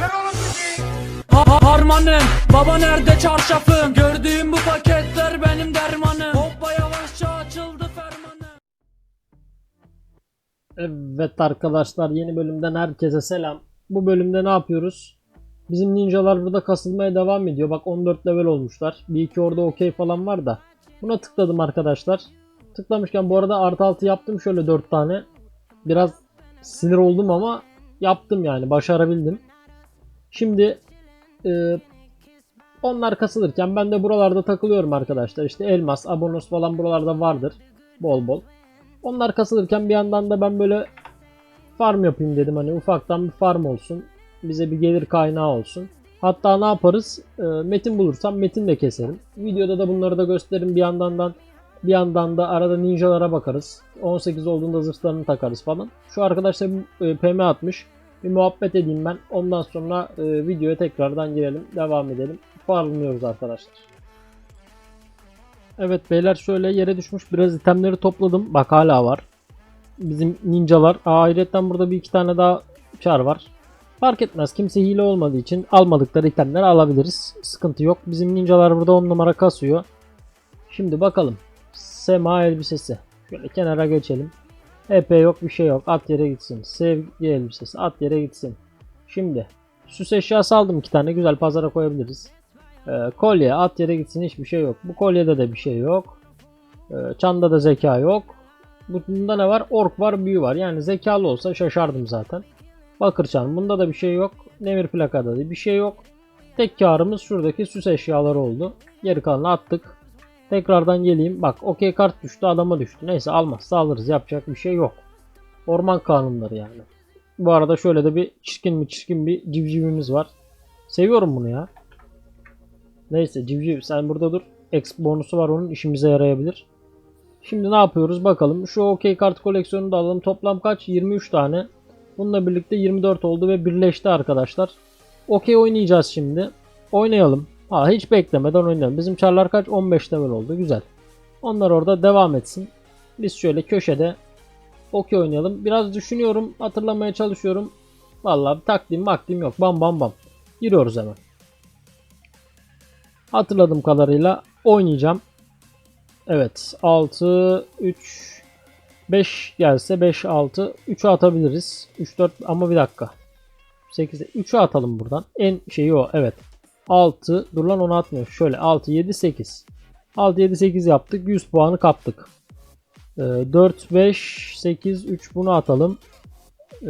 Ver oğlum müziği. Ha- ha- Harmanım baba nerede çarşafım Gördüğüm bu paketler benim dermanım Hoppa yavaşça açıldı fermanım Evet arkadaşlar yeni bölümden herkese selam. Bu bölümde ne yapıyoruz? Bizim ninjalar burada kasılmaya devam ediyor. Bak 14 level olmuşlar. Bir iki orada okey falan var da. Buna tıkladım arkadaşlar. Tıklamışken bu arada artı altı yaptım şöyle 4 tane. Biraz sinir oldum ama yaptım yani başarabildim. Şimdi e, onlar kasılırken ben de buralarda takılıyorum arkadaşlar. İşte elmas, abonos falan buralarda vardır. Bol bol. Onlar kasılırken bir yandan da ben böyle farm yapayım dedim. Hani ufaktan bir farm olsun. Bize bir gelir kaynağı olsun. Hatta ne yaparız? Ee, metin bulursam metin de keserim. Videoda da bunları da gösteririm bir yandan da bir yandan da arada ninjalara bakarız. 18 olduğunda zırhlarını takarız falan. Şu arkadaşlar e, PM atmış. Bir muhabbet edeyim ben. Ondan sonra e, videoya tekrardan girelim. Devam edelim. Farmlıyoruz arkadaşlar. Evet beyler şöyle yere düşmüş biraz itemleri topladım. Bak hala var. Bizim ninjalar. Aa, ayrıca burada bir iki tane daha çar var. Fark etmez. Kimse hile olmadığı için almadıkları itemleri alabiliriz. Sıkıntı yok. Bizim ninjalar burada 10 numara kasıyor. Şimdi bakalım. Sema elbisesi. Şöyle kenara geçelim. EP yok bir şey yok. At yere gitsin. Sevgi elbisesi. At yere gitsin. Şimdi. Süs eşyası aldım iki tane. Güzel pazara koyabiliriz. Ee, kolye at yere gitsin hiçbir şey yok. Bu kolyede de bir şey yok. Ee, çanda da zeka yok. Bunda ne var? Ork var, büyü var. Yani zekalı olsa şaşardım zaten. Bakır çan. Bunda da bir şey yok. Demir plakada da bir şey yok. Tek karımız şuradaki süs eşyaları oldu. Geri kalanı attık. Tekrardan geleyim. Bak okey kart düştü adama düştü. Neyse almazsa alırız. Yapacak bir şey yok. Orman kanunları yani. Bu arada şöyle de bir çirkin mi çirkin bir civcivimiz var. Seviyorum bunu ya. Neyse civciv sen burada dur. Exp bonusu var onun işimize yarayabilir. Şimdi ne yapıyoruz bakalım. Şu okey kart koleksiyonunu da alalım. Toplam kaç? 23 tane. Bununla birlikte 24 oldu ve birleşti arkadaşlar. Okey oynayacağız şimdi. Oynayalım. Ha hiç beklemeden oynayalım. Bizim çarlar kaç? 15 level oldu. Güzel. Onlar orada devam etsin. Biz şöyle köşede okey oynayalım. Biraz düşünüyorum. Hatırlamaya çalışıyorum. Vallahi takdim makdim yok. Bam bam bam. Giriyoruz hemen. Hatırladığım kadarıyla oynayacağım. Evet 6 3 5 gelse 5 6 3'ü atabiliriz. 3 4 ama bir dakika. 8 3'ü atalım buradan. En şeyi o evet. 6 dur lan onu atmıyor. Şöyle 6 7 8. 6 7 8 yaptık. 100 puanı kaptık. Ee, 4 5 8 3 bunu atalım. Ee,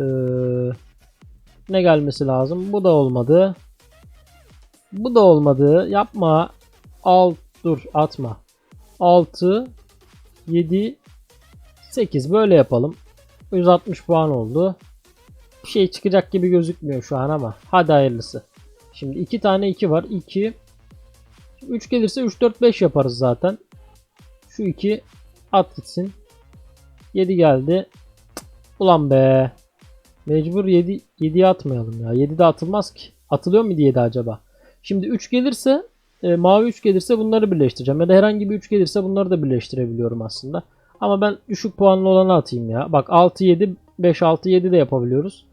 ne gelmesi lazım? Bu da olmadı. Bu da olmadı. Yapma. Alt dur atma. 6 7 8 böyle yapalım. 160 puan oldu. Bir şey çıkacak gibi gözükmüyor şu an ama hadi hayırlısı. Şimdi 2 tane 2 var. 2 3 gelirse 3 4 5 yaparız zaten. Şu 2 at gitsin. 7 geldi. Ulan be. Mecbur 7 7'ye atmayalım ya. 7 de atılmaz ki. Atılıyor mu 7 acaba? Şimdi 3 gelirse e, mavi 3 gelirse bunları birleştireceğim. Ya da herhangi bir 3 gelirse bunları da birleştirebiliyorum aslında. Ama ben düşük puanlı olanı atayım ya. Bak 6 7 5 6 7 de yapabiliyoruz.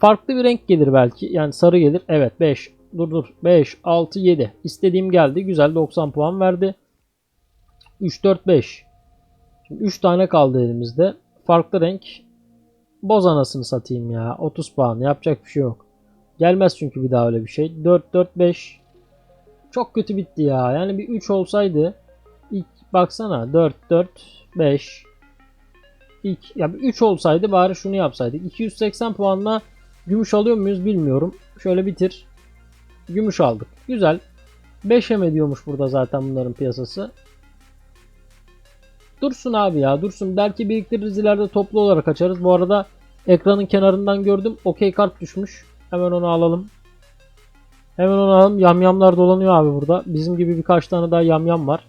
Farklı bir renk gelir belki. Yani sarı gelir. Evet 5. Dur dur. 5 6 7. İstediğim geldi. Güzel 90 puan verdi. 3 4 5. Şimdi 3 tane kaldı elimizde. Farklı renk. Boz anasını satayım ya. 30 puan. Yapacak bir şey yok. Gelmez çünkü bir daha öyle bir şey. 4 4 5. Çok kötü bitti ya. Yani bir 3 olsaydı ilk baksana 4 4 5 ilk ya bir 3 olsaydı bari şunu yapsaydık. 280 puanla gümüş alıyor muyuz bilmiyorum. Şöyle bitir. Gümüş aldık. Güzel. 5 hem ediyormuş burada zaten bunların piyasası. Dursun abi ya dursun. Belki biriktiririz ileride toplu olarak açarız. Bu arada ekranın kenarından gördüm. Okey kart düşmüş. Hemen onu alalım. Hemen onu alalım. Yamyamlar dolanıyor abi burada. Bizim gibi birkaç tane daha yamyam var.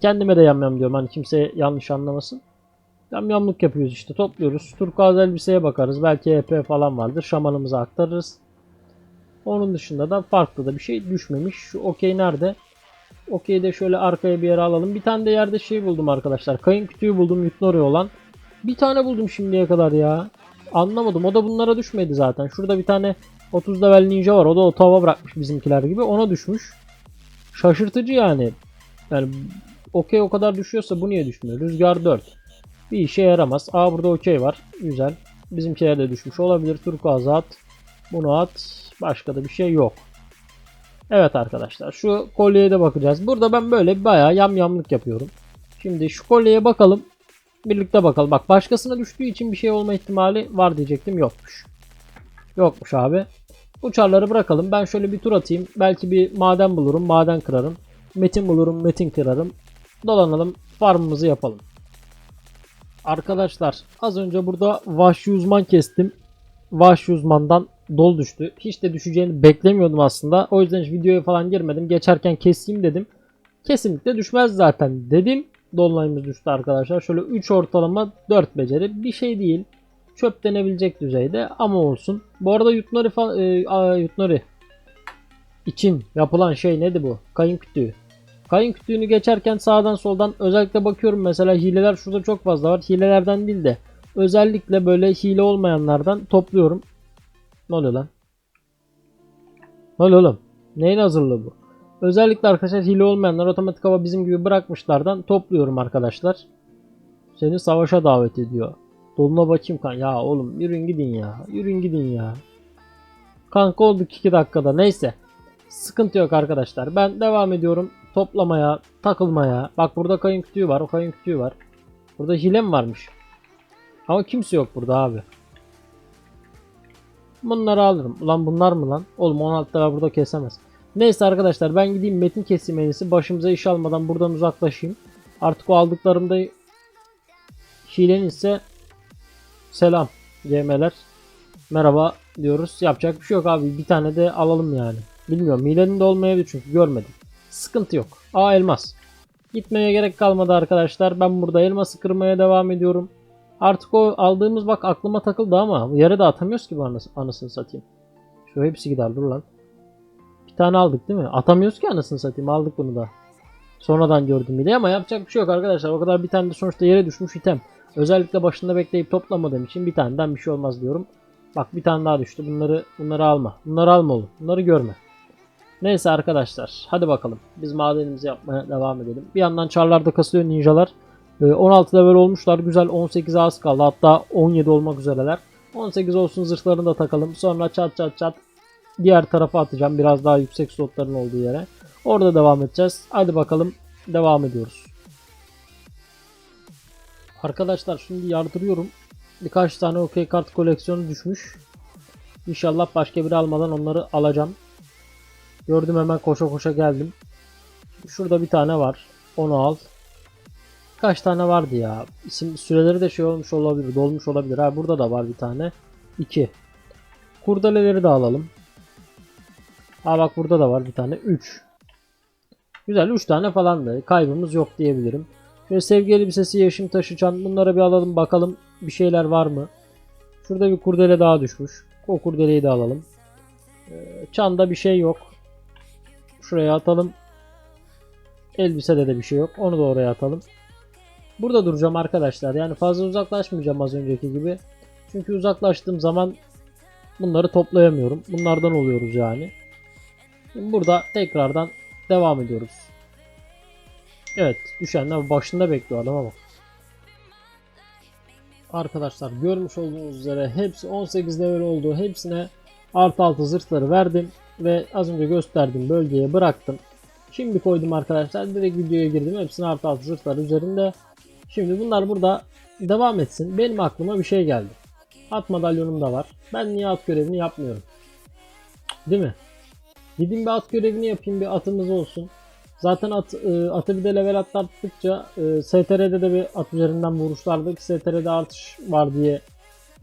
Kendime de yamyam diyorum. Hani kimse yanlış anlamasın. Yamyamlık yapıyoruz işte. Topluyoruz. Turkuaz elbiseye bakarız. Belki EP falan vardır. Şamanımıza aktarırız. Onun dışında da farklı da bir şey düşmemiş. Şu okey nerede? Okey de şöyle arkaya bir yere alalım. Bir tane de yerde şey buldum arkadaşlar. Kayın kütüğü buldum Yutnori olan. Bir tane buldum şimdiye kadar ya. Anlamadım. O da bunlara düşmedi zaten. Şurada bir tane 30 level ninja var. O da otava bırakmış bizimkiler gibi. Ona düşmüş. Şaşırtıcı yani. Yani okey o kadar düşüyorsa bu niye düşmüyor? Rüzgar 4. Bir işe yaramaz. Aa burada okey var. Güzel. Bizimkiler de düşmüş olabilir. Turkuaz'ı at. Bunu at. Başka da bir şey yok. Evet arkadaşlar şu kolyeye de bakacağız. Burada ben böyle bayağı yamyamlık yapıyorum. Şimdi şu kolyeye bakalım. Birlikte bakalım. Bak başkasına düştüğü için bir şey olma ihtimali var diyecektim. Yokmuş. Yokmuş abi. Uçarları bırakalım. Ben şöyle bir tur atayım. Belki bir maden bulurum. Maden kırarım. Metin bulurum. Metin kırarım. Dolanalım. Farmımızı yapalım. Arkadaşlar az önce burada vahşi uzman kestim. Vahşi uzmandan dol düştü. Hiç de düşeceğini beklemiyordum aslında. O yüzden hiç videoya falan girmedim. Geçerken keseyim dedim. Kesinlikle düşmez zaten dedim. Dolunayımız düştü arkadaşlar. Şöyle 3 ortalama 4 beceri. Bir şey değil. Çöp denebilecek düzeyde ama olsun. Bu arada Yutnori e, a, Yutnori için yapılan şey nedir bu? Kayın kütüğü. Kayın kütüğünü geçerken sağdan soldan özellikle bakıyorum mesela hileler şurada çok fazla var. Hilelerden değil de özellikle böyle hile olmayanlardan topluyorum. Ne oluyor lan? Ne oluyor oğlum? Neyin hazırlığı bu? Özellikle arkadaşlar hile olmayanlar otomatik hava bizim gibi bırakmışlardan topluyorum arkadaşlar. Seni savaşa davet ediyor. Doluna bakayım kan. Ya oğlum yürün gidin ya. Yürün gidin ya. Kanka olduk 2 dakikada. Neyse. Sıkıntı yok arkadaşlar. Ben devam ediyorum toplamaya, takılmaya. Bak burada kayın kütüğü var. O kayın kütüğü var. Burada hile varmış? Ama kimse yok burada abi. Bunları alırım. Ulan bunlar mı lan? Oğlum 16 lira burada kesemez. Neyse arkadaşlar ben gideyim metin kesim en iyisi. Başımıza iş almadan buradan uzaklaşayım. Artık o aldıklarımda hilen ise selam GM'ler. Merhaba diyoruz. Yapacak bir şey yok abi. Bir tane de alalım yani. Bilmiyorum. Hilenin de olmayabilir çünkü görmedim. Sıkıntı yok. Aa elmas. Gitmeye gerek kalmadı arkadaşlar. Ben burada elması kırmaya devam ediyorum. Artık o aldığımız bak aklıma takıldı ama yere de atamıyoruz ki bu anası, anasını satayım. Şu hepsi gider dur lan. Bir tane aldık değil mi? Atamıyoruz ki anasını satayım aldık bunu da. Sonradan gördüm bile ama yapacak bir şey yok arkadaşlar. O kadar bir tane de sonuçta yere düşmüş item. Özellikle başında bekleyip toplamadığım için bir taneden bir şey olmaz diyorum. Bak bir tane daha düştü. Bunları bunları alma. Bunları alma oğlum. Bunları görme. Neyse arkadaşlar. Hadi bakalım. Biz madenimizi yapmaya devam edelim. Bir yandan çarlarda kasıyor ninjalar. Ee, 16 level olmuşlar. Güzel 18'e az kaldı. Hatta 17 olmak üzereler. 18 olsun zırhlarını da takalım. Sonra çat çat çat diğer tarafa atacağım. Biraz daha yüksek slotların olduğu yere. Orada devam edeceğiz. Hadi bakalım. Devam ediyoruz. Arkadaşlar şimdi yardırıyorum. Birkaç tane OK kart koleksiyonu düşmüş. İnşallah başka biri almadan onları alacağım. Gördüm hemen koşa koşa geldim. Şurada bir tane var. Onu al. Kaç tane vardı ya? İsim süreleri de şey olmuş olabilir, dolmuş olabilir. Ha burada da var bir tane. 2. Kurdeleleri de alalım. Ha bak burada da var bir tane. 3. Güzel 3 tane falan da kaybımız yok diyebilirim. Şöyle sevgi elbisesi, yaşım taşı, çan bunlara bir alalım bakalım bir şeyler var mı? Şurada bir kurdele daha düşmüş. O kurdeleyi de alalım. Ee, çanda bir şey yok. Şuraya atalım. Elbisede de bir şey yok. Onu da oraya atalım. Burada duracağım arkadaşlar. Yani fazla uzaklaşmayacağım az önceki gibi. Çünkü uzaklaştığım zaman bunları toplayamıyorum. Bunlardan oluyoruz yani. Şimdi burada tekrardan devam ediyoruz. Evet düşenler başında bekliyor adama bak. Arkadaşlar görmüş olduğunuz üzere hepsi 18 level oldu. Hepsine artı altı zırhları verdim. Ve az önce gösterdiğim bölgeye bıraktım. Şimdi koydum arkadaşlar. Direkt videoya girdim. Hepsine artı altı zırhlar üzerinde. Şimdi bunlar burada devam etsin. Benim aklıma bir şey geldi. At madalyonum da var. Ben niye at görevini yapmıyorum? Değil mi? Gideyim bir at görevini yapayım. Bir atımız olsun. Zaten at, e, atı bir de level atlattıkça e, STR'de de bir at üzerinden vuruşlarda ki STR'de artış var diye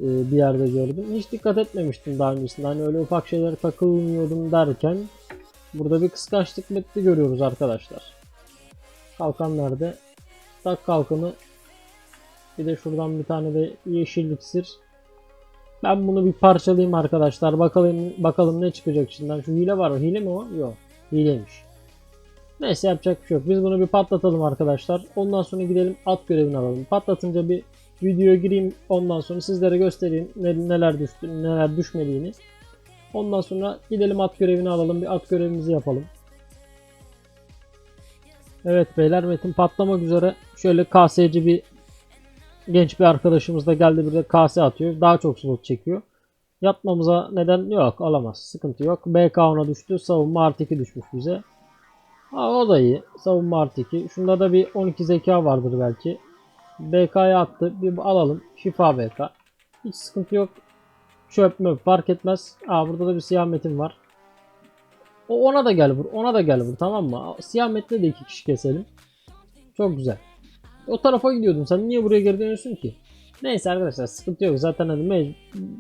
bir yerde gördüm. Hiç dikkat etmemiştim daha öncesinde. Hani öyle ufak şeylere takılmıyordum derken burada bir kıskançlık metni görüyoruz arkadaşlar. Kalkan nerede? Tak kalkanı. Bir de şuradan bir tane de yeşil iksir. Ben bunu bir parçalayayım arkadaşlar. Bakalım bakalım ne çıkacak içinden. Şu hile var mı? Hile mi o? Yok. Hileymiş. Neyse yapacak bir şey yok. Biz bunu bir patlatalım arkadaşlar. Ondan sonra gidelim at görevini alalım. Patlatınca bir videoya gireyim. Ondan sonra sizlere göstereyim neler düştü, neler düşmediğini. Ondan sonra gidelim at görevini alalım. Bir at görevimizi yapalım. Evet beyler Metin patlamak üzere. Şöyle KS'ci bir genç bir arkadaşımız da geldi bir de KS atıyor. Daha çok slot çekiyor. Yatmamıza neden yok alamaz. Sıkıntı yok. BK ona düştü. Savunma artı 2 düşmüş bize. Ha, o da iyi. Savunma artı 2. Şunda da bir 12 zeka vardır belki. BK'ya attı. Bir alalım. Şifa BK. Hiç sıkıntı yok. Çöp mü fark etmez. Aa burada da bir siyah metin var. O ona da gel vur. Ona da gel vur tamam mı? Siyah metne de iki kişi keselim. Çok güzel. O tarafa gidiyordun. Sen niye buraya geri dönüyorsun ki? Neyse arkadaşlar sıkıntı yok. Zaten hani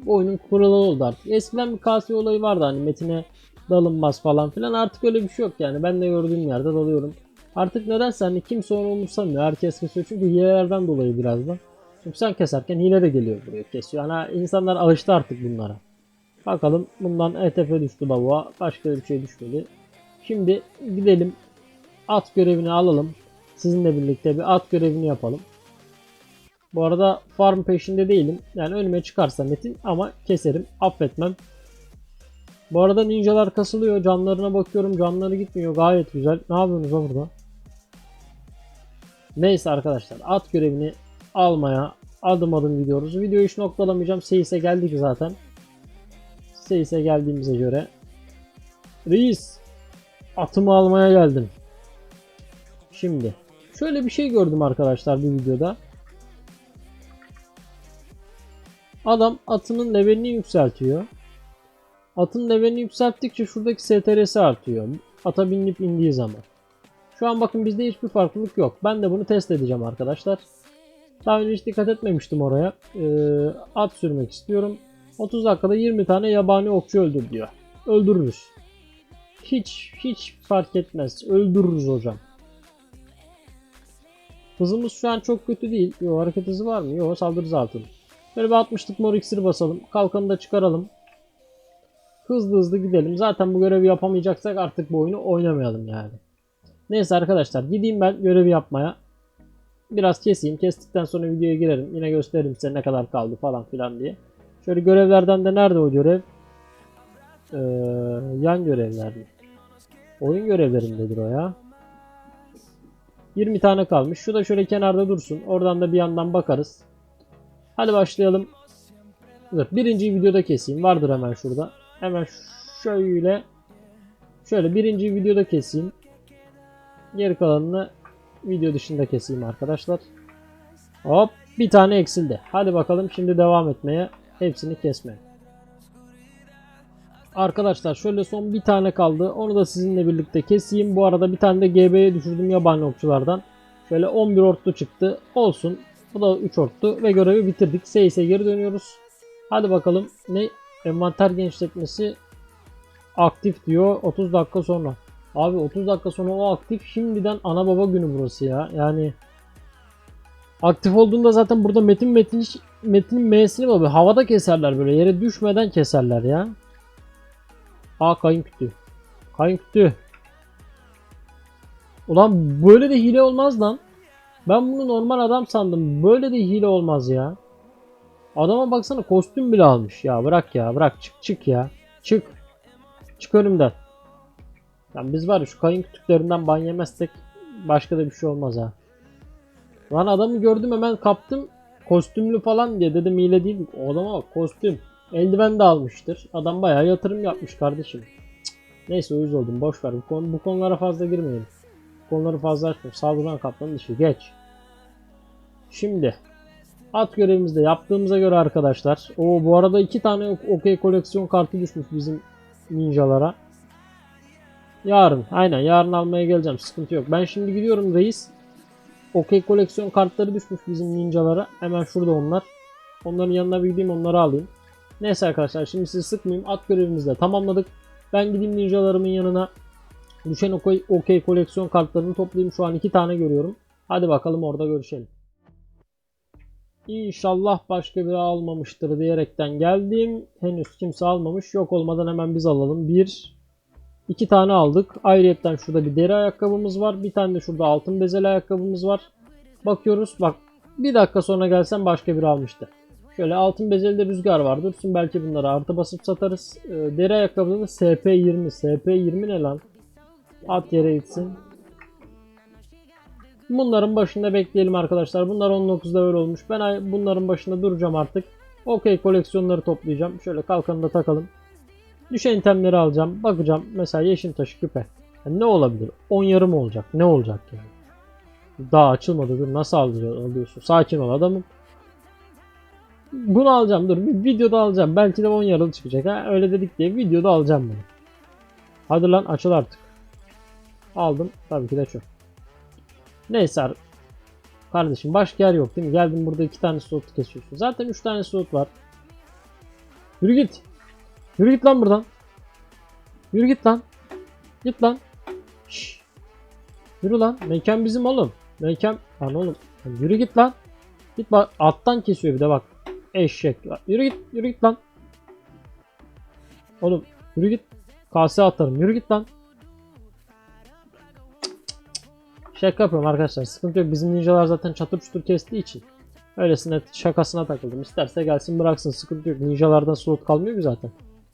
oyunun kuralı oldu artık. Eskiden bir KS olayı vardı hani metine dalınmaz falan filan. Artık öyle bir şey yok yani. Ben de gördüğüm yerde dalıyorum. Artık nedense hani kimse onu umursamıyor. Herkes kesiyor çünkü hilelerden dolayı birazdan. Çünkü sen keserken hile de geliyor buraya kesiyor. Hani insanlar alıştı artık bunlara. Bakalım bundan ETF düştü babuğa. Başka bir şey düşmedi. Şimdi gidelim. At görevini alalım. Sizinle birlikte bir at görevini yapalım. Bu arada farm peşinde değilim. Yani önüme çıkarsa metin ama keserim. Affetmem. Bu arada ninjalar kasılıyor. Canlarına bakıyorum. Canları gitmiyor. Gayet güzel. Ne yapıyorsunuz burada? Neyse arkadaşlar. At görevini almaya adım adım gidiyoruz. Videoyu hiç noktalamayacağım. Seyis'e geldik zaten. Seyis'e geldiğimize göre. Reis. Atımı almaya geldim. Şimdi. Şöyle bir şey gördüm arkadaşlar bir videoda. Adam atının levelini yükseltiyor. Atın levelini yükselttikçe şuradaki STR'si artıyor. Ata binip indiği zaman. Şu an bakın bizde hiçbir farklılık yok. Ben de bunu test edeceğim arkadaşlar. Daha önce hiç dikkat etmemiştim oraya. Ee, at sürmek istiyorum. 30 dakikada 20 tane yabani okçu öldür diyor. Öldürürüz. Hiç hiç fark etmez. Öldürürüz hocam. Hızımız şu an çok kötü değil. Yo hareket hızı var mı? Yo saldırı zaten. Böyle bir 60'lık mor iksiri basalım. Kalkanı da çıkaralım. Hızlı hızlı gidelim. Zaten bu görevi yapamayacaksak artık bu oyunu oynamayalım yani. Neyse arkadaşlar gideyim ben görevi yapmaya. Biraz keseyim. Kestikten sonra videoya girerim. Yine gösteririm size ne kadar kaldı falan filan diye. Şöyle görevlerden de nerede o görev? Ee, yan görevler mi? Oyun görevlerindedir o ya. 20 tane kalmış. Şu da şöyle kenarda dursun. Oradan da bir yandan bakarız. Hadi başlayalım. Dur, birinci videoda keseyim. Vardır hemen şurada. Hemen şöyle şöyle birinci videoda keseyim. Geri kalanını video dışında keseyim arkadaşlar. Hop bir tane eksildi. Hadi bakalım şimdi devam etmeye. Hepsini kesmeye. Arkadaşlar şöyle son bir tane kaldı. Onu da sizinle birlikte keseyim. Bu arada bir tane de GB'ye düşürdüm yabani okçulardan. Şöyle 11 ortlu çıktı. Olsun. Bu da 3 ortlu ve görevi bitirdik. Seyse geri dönüyoruz. Hadi bakalım ne envanter genişletmesi aktif diyor 30 dakika sonra. Abi 30 dakika sonra o aktif şimdiden ana baba günü burası ya. Yani aktif olduğunda zaten burada metin metin metinin M'sini böyle havada keserler böyle yere düşmeden keserler ya. Aa kayın kütü. Kayın kütü. Ulan böyle de hile olmaz lan. Ben bunu normal adam sandım. Böyle de hile olmaz ya. Adama baksana kostüm bile almış. Ya bırak ya bırak çık çık ya. Çık. Çık önümden. Yani biz var ya şu kayın kütüklerinden ban yemezsek başka da bir şey olmaz ha. Lan adamı gördüm hemen kaptım. Kostümlü falan diye dedim hile değil. O adama bak kostüm. Eldiven de almıştır. Adam bayağı yatırım yapmış kardeşim. Cık. Neyse uyuz oldum boş ver. Bu, konu, bu konulara fazla girmeyelim. Bu konuları fazla açmayalım. Saldıran kaplanın işi geç. Şimdi at görevimizde yaptığımıza göre arkadaşlar. O bu arada iki tane okey koleksiyon kartı düşmüş bizim ninjalara. Yarın aynen yarın almaya geleceğim sıkıntı yok. Ben şimdi gidiyorum reis. Okey koleksiyon kartları düşmüş bizim ninjalara. Hemen şurada onlar. Onların yanına bir gideyim onları alayım. Neyse arkadaşlar şimdi sizi sıkmayayım. At görevimizi de tamamladık. Ben gideyim ninjalarımın yanına. Düşen okey, okey koleksiyon kartlarını toplayayım. Şu an iki tane görüyorum. Hadi bakalım orada görüşelim. İnşallah başka biri almamıştır diyerekten geldim. Henüz kimse almamış. Yok olmadan hemen biz alalım. Bir, iki tane aldık. Ayrıyetten şurada bir deri ayakkabımız var. Bir tane de şurada altın bezeli ayakkabımız var. Bakıyoruz. Bak bir dakika sonra gelsem başka biri almıştı. Şöyle altın bezelide rüzgar var. Dursun belki bunları artı basıp satarız. Ee, deri ayakkabıda da SP20. SP20 ne lan? At yere gitsin. Bunların başında bekleyelim arkadaşlar. Bunlar 19 level olmuş. Ben bunların başında duracağım artık. Okey koleksiyonları toplayacağım. Şöyle kalkanı da takalım. Düşen itemleri alacağım. Bakacağım. Mesela yeşil taşı küpe. Yani ne olabilir? 10 yarım olacak. Ne olacak yani? Daha açılmadı. Dur nasıl alıyor- alıyorsun? Sakin ol adamım. Bunu alacağım. Dur bir videoda alacağım. Belki de 10 yarılı çıkacak. Ha? Öyle dedik diye videoda alacağım bunu. Hadi lan açıl artık. Aldım. Tabii ki de çok. Neyse ar- Kardeşim başka yer yok değil mi? Geldim burada iki tane slot kesiyorsun. Zaten üç tane slot var. Yürü git. Yürü git lan buradan. Yürü git lan. Git lan. Şşş. Yürü lan. Mekan bizim oğlum. Mekan. Lan oğlum. Yürü git lan. Git bak. Alttan kesiyor bir de bak. Eşek. Yürü git. Yürü git lan. Oğlum. Yürü git. Kase atarım. Yürü git lan. Şaka yapıyorum arkadaşlar. Sıkıntı yok. Bizim ninjalar zaten çatır çutur kestiği için. Öylesine şakasına takıldım. İsterse gelsin bıraksın. Sıkıntı yok. Ninjalardan slot kalmıyor ki zaten.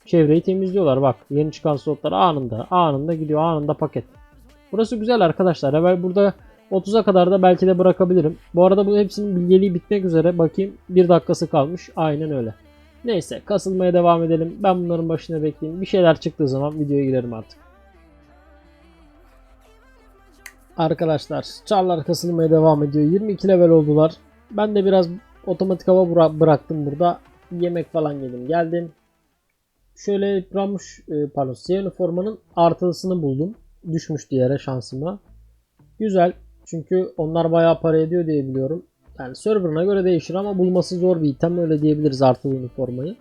Çevreyi temizliyorlar bak. Yeni çıkan slotlar anında. Anında gidiyor. Anında paket. Burası güzel arkadaşlar. Evvel burada 30'a kadar da belki de bırakabilirim. Bu arada bu hepsinin bilgeliği bitmek üzere. Bakayım. Bir dakikası kalmış. Aynen öyle. Neyse kasılmaya devam edelim. Ben bunların başına bekleyeyim. Bir şeyler çıktığı zaman videoya girerim artık. Arkadaşlar çarlar kasılmaya devam ediyor. 22 level oldular. Ben de biraz otomatik hava bıra- bıraktım burada. Yemek falan yedim geldim. Şöyle Ramuş e, pardon siyah üniformanın artılısını buldum. Düşmüş yere şansıma. Güzel. Çünkü onlar bayağı para ediyor diye biliyorum. Yani serverına göre değişir ama bulması zor bir item öyle diyebiliriz artılı üniformayı.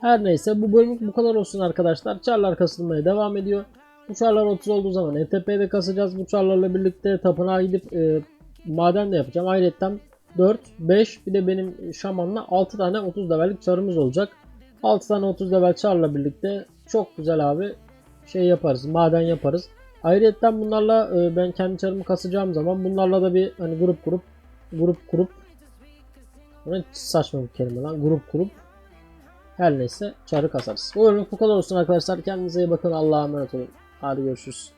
Her neyse bu bölümlük bu kadar olsun arkadaşlar. Çarlar kasılmaya devam ediyor. Bu çarlar 30 olduğu zaman ETP'de kasacağız. Bu çarlarla birlikte tapınağa gidip e, maden de yapacağım. Ayrıca 4, 5 bir de benim şamanla 6 tane 30 levellik çarımız olacak. 6 tane 30 level çarla birlikte çok güzel abi şey yaparız. Maden yaparız. Ayrıca bunlarla e, ben kendi çarımı kasacağım zaman bunlarla da bir hani grup grup grup grup bu saçma bir kelime lan grup grup her neyse çarı kasarız. Bu bölümlük bu kadar olsun arkadaşlar. Kendinize iyi bakın. Allah'a emanet olun. Hadi görüşürüz.